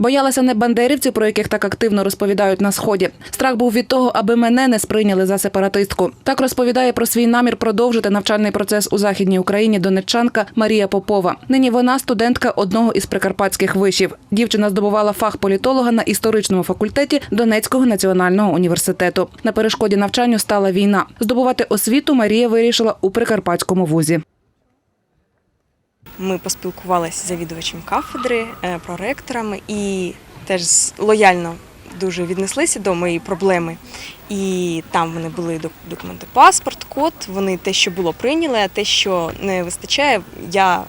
Боялася не бандерівців, про яких так активно розповідають на сході. Страх був від того, аби мене не сприйняли за сепаратистку. Так розповідає про свій намір продовжити навчальний процес у західній Україні донеччанка Марія Попова. Нині вона студентка одного із прикарпатських вишів. Дівчина здобувала фах політолога на історичному факультеті Донецького національного університету. На перешкоді навчанню стала війна. Здобувати освіту Марія вирішила у прикарпатському вузі. Ми поспілкувалися з завідувачем кафедри, е, проректорами і теж лояльно дуже віднеслися до моєї проблеми. І там вони були документи, паспорт, код. Вони те, що було прийняли, а те, що не вистачає, я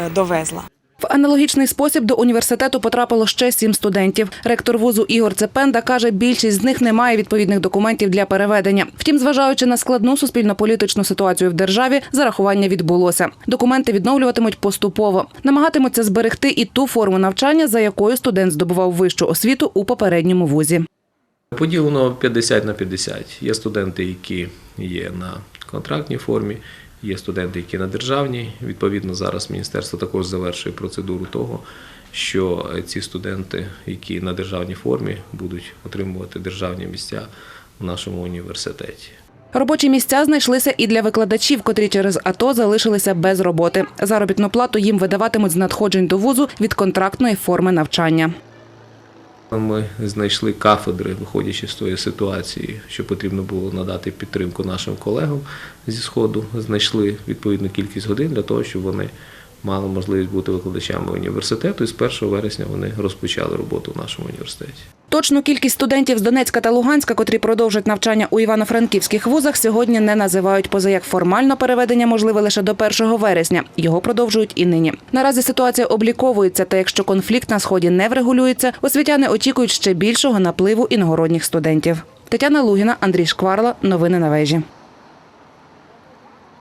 е, довезла. В аналогічний спосіб до університету потрапило ще сім студентів. Ректор вузу Ігор Цепенда каже, більшість з них не має відповідних документів для переведення. Втім, зважаючи на складну суспільно-політичну ситуацію в державі, зарахування відбулося. Документи відновлюватимуть поступово. Намагатимуться зберегти і ту форму навчання, за якою студент здобував вищу освіту у попередньому вузі. Поділено 50 на 50. Є студенти, які є на контрактній формі, є студенти, які на державній. Відповідно, зараз міністерство також завершує процедуру того, що ці студенти, які на державній формі, будуть отримувати державні місця в нашому університеті. Робочі місця знайшлися і для викладачів, котрі через АТО залишилися без роботи. Заробітну плату їм видаватимуть з надходжень до вузу від контрактної форми навчання. Ми знайшли кафедри, виходячи з тої ситуації, що потрібно було надати підтримку нашим колегам зі сходу. Знайшли відповідну кількість годин для того, щоб вони мали можливість бути викладачами університету. І з 1 вересня вони розпочали роботу в нашому університеті. Точну кількість студентів з Донецька та Луганська, котрі продовжать навчання у івано-франківських вузах, сьогодні не називають. Поза як формально переведення можливе лише до 1 вересня. Його продовжують і нині. Наразі ситуація обліковується. Та якщо конфлікт на сході не врегулюється, освітяни очікують ще більшого напливу іногородніх студентів. Тетяна Лугіна, Андрій Шкварла. Новини на вежі.